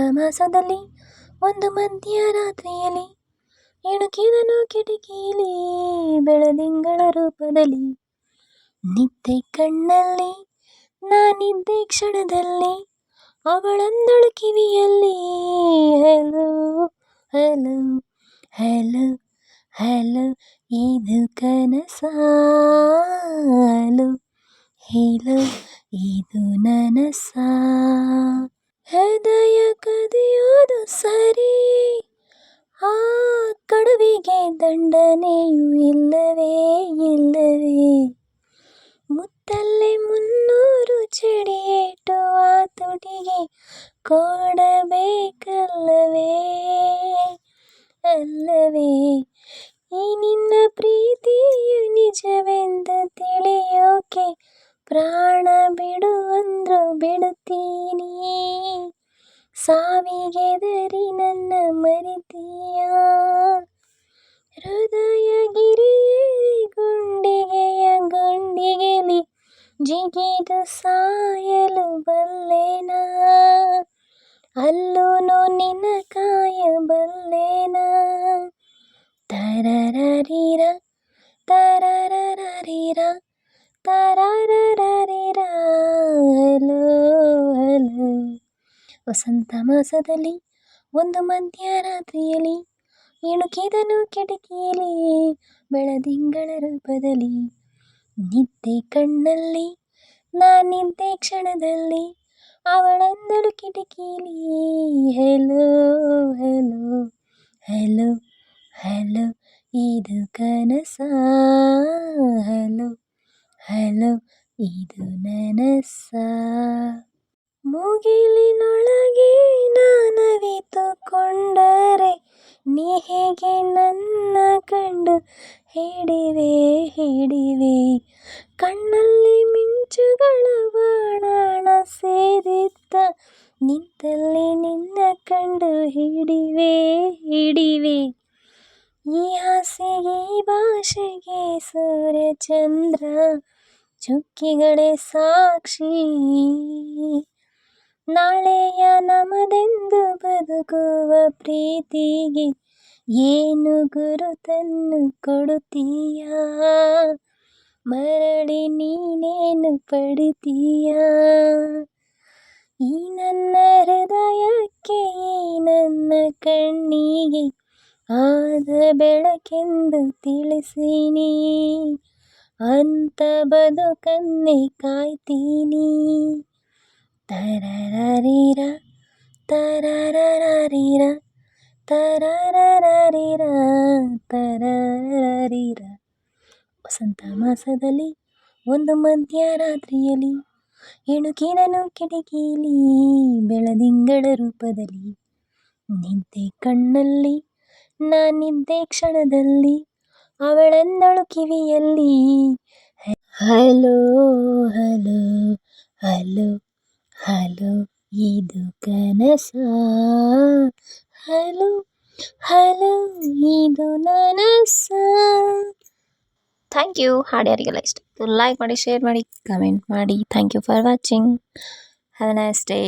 ಮಾಸದಲ್ಲಿ ಒಂದು ಮಧ್ಯರಾತ್ರಿಯಲ್ಲಿ ಇಣುಕಿದನು ಕಿಟಕಿಯಲ್ಲಿ ಬೆಳದಿಂಗಳ ರೂಪದಲ್ಲಿ ನಿದ್ದೆ ಕಣ್ಣಲ್ಲಿ ನಾನಿದ್ದೆ ಕ್ಷಣದಲ್ಲಿ ಅವಳಂದಳು ಕಿವಿಯಲ್ಲಿ. ಹಲೋ ಹಲೋ ಹಲೋ ಹಲೋ, ಇದು ಕನಸಾಲು ಹೇಳು ಇದು ನನಸ ಹೃದಯ ಕದಿಯೋದು ಸರಿ. ಆ ಕಡುವಿಗೆ ದಂಡನೆಯೂ ಇಲ್ಲವೇ ಇಲ್ಲವೇ? ಮುತ್ತಲ್ಲೇ ಮುನ್ನೂರು ಚಡಿಯೇಟು ಆ ತುಟಿಗೆ ಕೊಡಬೇಕಲ್ಲವೇ? ಅಲ್ಲವೇ? ಈ ನಿನ್ನ ಪ್ರೀತಿಯು ನಿಜವೆಂದು ತಿಳಿಯೋಕೆ ಪ್ರಾಣ ಬಿಡುವಂದ್ರು ಬಿಡುತ್ತೀನಿ. ಸಾವಿಗೆದರಿ ನನ್ನ ಮರಿತೀಯ ಹೃದಯ ಗಿರಿಯಲಿ ಗುಂಡಿಗೆಯ ಗುಂಡಿಗೆಲಿ ಜಿಗಿದು ಸಾಯಲು ಬಲ್ಲೆನಾ ಅಲ್ಲೂನು ನಿನ್ನ ಕಾಯಬಲ್ಲೆನಾ ವಸಂತ ಮಾಸದಲ್ಲಿ, ಒಂದು ಮಧ್ಯರಾತ್ರಿಯಲ್ಲಿ ಇಣುಕಿದನು ಕಿಟಕಿಯಲ್ಲಿ, ಬೆಳದಿಂಗಳ ರೂಪದಲ್ಲಿ, ನಿದ್ದೆ ಕಣ್ಣಲ್ಲಿ ನಾನಿದ್ದೆ ಕ್ಷಣದಲ್ಲಿ, ಅವಳಂದಳು ಕಿಟಕಿಯಲ್ಲಿ, ಹೆಲೋ ಹೆಲೋ ಹೆಲೋ ಹೆಲೋ, ಇದು ಕನಸ, ಹಲೋ ಹಲೋ, ಇದು ನನಸ? ಮುಗಿಲಿನೊಳಗೆ ನಾನವಿತುಕೊಂಡರೆ ನೀ ಹೇಗೆ ನನ್ನ ಕಂಡು ಹಿಡಿವೆ ಹಿಡಿವೆ? ಕಣ್ಣಲ್ಲಿ ಮಿಂಚುಗಳ ಬಾಣಾಣ ಸೇರಿದ್ದ ನಿಂತಲ್ಲಿ ನಿನ್ನ ಕಂಡು ಹಿಡಿವೆ ಹಿಡಿವೆ? ಈ ಹಾಸಿಗೆ ಭಾಷೆಗೆ ಸೂರ್ಯ ಚಂದ್ರ ಚುಕ್ಕಿಗಳೇ ಸಾಕ್ಷಿ. ನಾಳೆಯ ನಮದೆಂದು ಬದುಕುವ ಪ್ರೀತಿಗೆ ಏನು ಗುರುತನ್ನು ಕೊಡುತ್ತೀಯ ಮರಳಿ ನೀನೇನು ಪಡಿತೀಯ ಈ ನನ್ನ ಹೃದಯಕ್ಕೆ ಈ ನನ್ನ ಕಣ್ಣಿಗೆ ಆದ ಬೆಳಕೆಂದು ತಿಳಿಸೀನಿ ಅಂತ ಬದುಕನ್ನೇ ಕಾಯ್ತೀನಿ ತರರರಿರ ತರರರಿರ ತರರರಿರ ತರರರಿರ ವಸಂತ ಮಾಸದಲ್ಲಿ ಒಂದು ಮಧ್ಯರಾತ್ರಿಯಲ್ಲಿ ಎಣುಕಿನನು ಕಿಟಕಿಲಿ ಬೆಳದಿಂಗಳ ರೂಪದಲ್ಲಿ ನಿದ್ದೆ ಕಣ್ಣಲ್ಲಿ ನಾನಿದ್ದೆ ಕ್ಷಣದಲ್ಲಿ ಅವಳೆಂದಳು ಕಿವಿಯಲ್ಲಿ ಹಲೋ ಹಲೋ ಹಲೋ ಹಲೋ ಇದು ಕನಸ ಹಲೋ ಹಲೋ ಇದು ನನಸ ಥ್ಯಾಂಕ್ ಯು ಹಾಡು ಯಾರಿಗೆಲ್ಲ ಇಷ್ಟ ಲೈಕ್ ಮಾಡಿ ಶೇರ್ ಮಾಡಿ ಕಮೆಂಟ್ ಮಾಡಿ thank you for watching have nice day